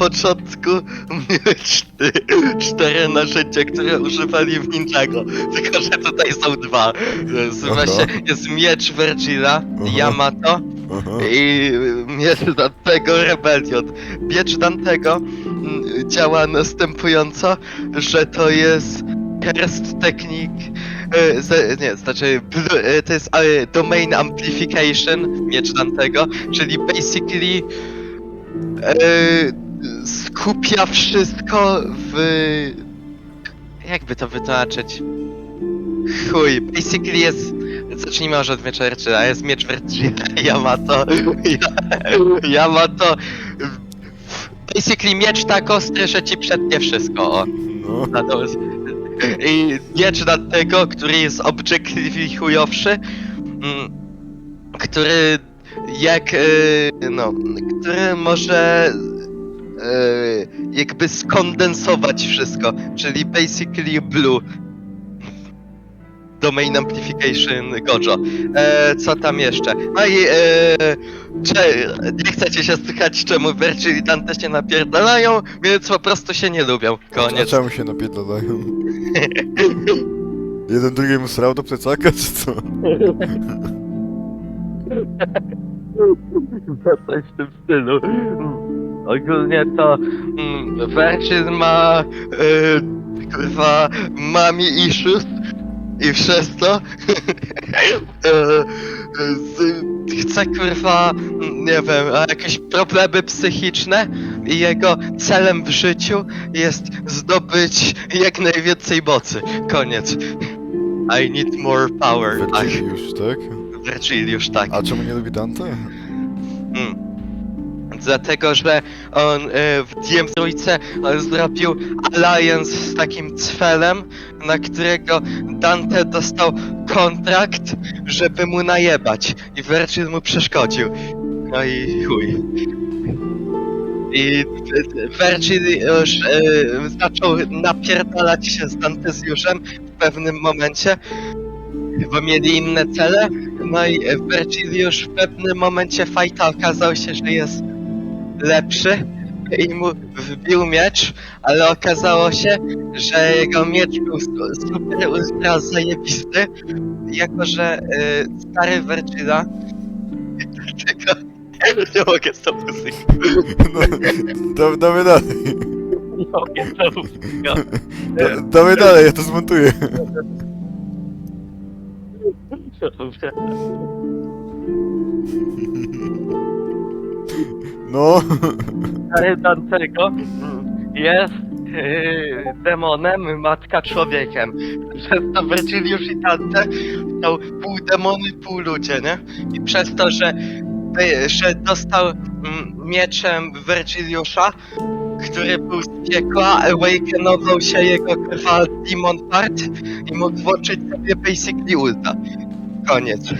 początku czty- cztery narzędzia, które używali w Ninjago. Tylko, że tutaj są dwa. Nazywa się, jest miecz Vergila. Yamato i miecz Dantego Rebellion. Miecz Dantego mm, działa następująco, że to jest Cursed Technique, e, nie, znaczy blu- e, to jest e, Domain Amplification, miecz Dantego, czyli basically e, skupia wszystko w... jakby to wytłumaczyć? Chuj, basically jest... Zacznijmy może od miecza Vergila, jest miecz Vergila, Yamato, Ja- Yamato... Basically miecz tak ostry, że ci przetnie wszystko, o. No. Na to jest- I miecz Dantego, który jest obiektywizujowszy, mm, który jak, e, no, który może jakby skondensować wszystko, czyli basically blue. Domain Amplification Gojo. E, co tam jeszcze? No i e, cze, nie chcecie się słychać, czemu Vergil i Dante się napierdalają, więc po prostu się nie lubią. A Koniec. czemu się napierdalają? Jeden drugiemu srał do plecaka, czy co? Coś w tym stylu. Ogólnie to mm, ma e, kurwa mami issues i przez to e, z, chce kurwa nie wiem, jakieś problemy psychiczne i jego celem w życiu jest zdobyć jak najwięcej mocy. Koniec. I need more power. Ach, Vergiliusz, tak? Vergiliusz, tak. A czemu nie lubi Dante? Dlatego, że on e, w DM trójce on zrobił alliance z takim cfelem, na którego Dante dostał kontrakt, żeby mu najebać. I Vergil mu przeszkodził. No i chuj. I Vergil już e, zaczął napierdalać się z Dantezjuszem w pewnym momencie, bo mieli inne cele. No i Vergil już w pewnym momencie fajta okazał się, że jest lepszy i mu wbił miecz, ale okazało się, że jego miecz był su- super ultra zajebisty, jako że y, stary Vergila dlaczego nie mogę z tą muzyką. No, da, dawaj dalej. Nie mogę z tą muzyką. Da, dawaj dalej, ja to zmontuję. No. Stary Dantego jest yy, demonem, matka człowiekiem. Przez to Vergiliusz i Dante są pół demony, pół ludzie, nie? I przez to, że, y, że dostał mm, mieczem Vergiliusza, który był z piekła, awakenował się jego krwa demon part i mógł włączyć sobie basically ulta. Koniec.